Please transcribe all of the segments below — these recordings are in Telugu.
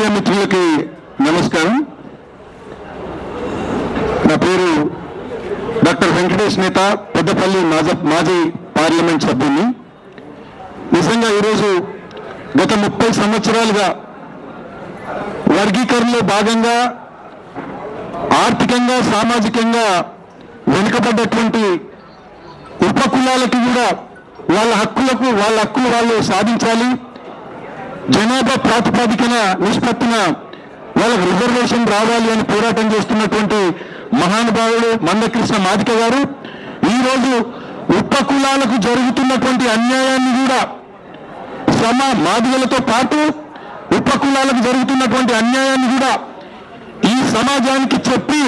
మీడియా మిత్రులకి నమస్కారం. నా పేరు డాక్టర్ వెంకటేష్ నేత పెద్దపల్లి మాజీ పార్లమెంట్ సభ్యుని. నిజంగా ఈరోజు గత ముప్పై సంవత్సరాలుగా వర్గీకరణలో భాగంగా ఆర్థికంగా సామాజికంగా వెనుకబడ్డటువంటి ఉపకులాలకి కూడా వాళ్ళ హక్కులకు వాళ్ళ హక్కులు వాళ్ళు సాధించాలి. జనాభా ప్రాతిపదికన నిష్పత్తిన వాళ్ళకు రిజర్వేషన్ రావాలి అని పోరాటం చేస్తున్నటువంటి మహానుభావుడు మందకృష్ణ మాదిక గారు ఈరోజు ఉపకులాలకు జరుగుతున్నటువంటి అన్యాయాన్ని కూడా సమ మాదిగలతో పాటు ఉపకులాలకు జరుగుతున్నటువంటి అన్యాయాన్ని కూడా ఈ సమాజానికి చెప్పి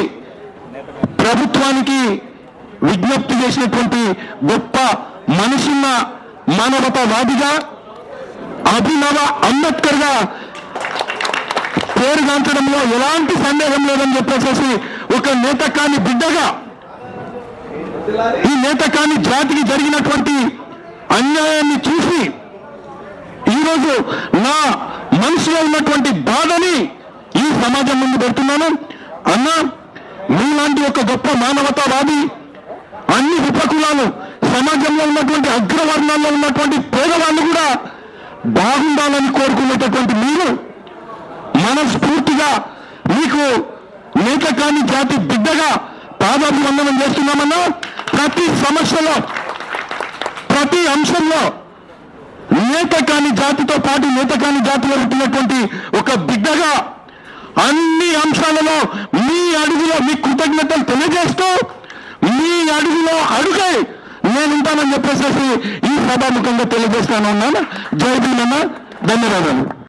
ప్రభుత్వానికి విజ్ఞప్తి చేసినటువంటి గొప్ప మనిషిన్న మానవతావాదిగా అభినవ అంబేద్కర్గా పేరుగాంచడంలో ఎలాంటి సందేహం లేదని చెప్పేసి ఒక నేత కాని బిడ్డగా ఈ నేత కాని జాతికి జరిగినటువంటి అన్యాయాన్ని చూసి ఈరోజు నా మనసులో ఉన్నటువంటి బాధని ఈ సమాజం ముందు పెడుతున్నాను. అన్నా మీలాంటి ఒక గొప్ప మానవతావాది అన్ని ఉపకులాలు సమాజంలో ఉన్నటువంటి అగ్రవర్ణాల్లో ఉన్నటువంటి పేద బాగుండాలని కోరుకునేటటువంటి మీరు మనస్ఫూర్తిగా మీకు మేక కాని జాతి బిడ్డగా పాదాభివందనం చేస్తున్నామన్నా ప్రతి సమస్యలో ప్రతి అంశంలో నేత కాని జాతితో పాటు నేత కాని జాతిలో పుట్టినటువంటి ఒక బిడ్డగా అన్ని అంశాలలో మీ అడుగులో మీ కృతజ్ఞతలు తెలియజేస్తూ మీ అడుగులో అడుగై నేను ఉంటానని చెప్పేసి ఈ సభాముఖంగా తెలియజేస్తాను. ఉన్నాను జై భీమన్న ధన్యవాదాలు.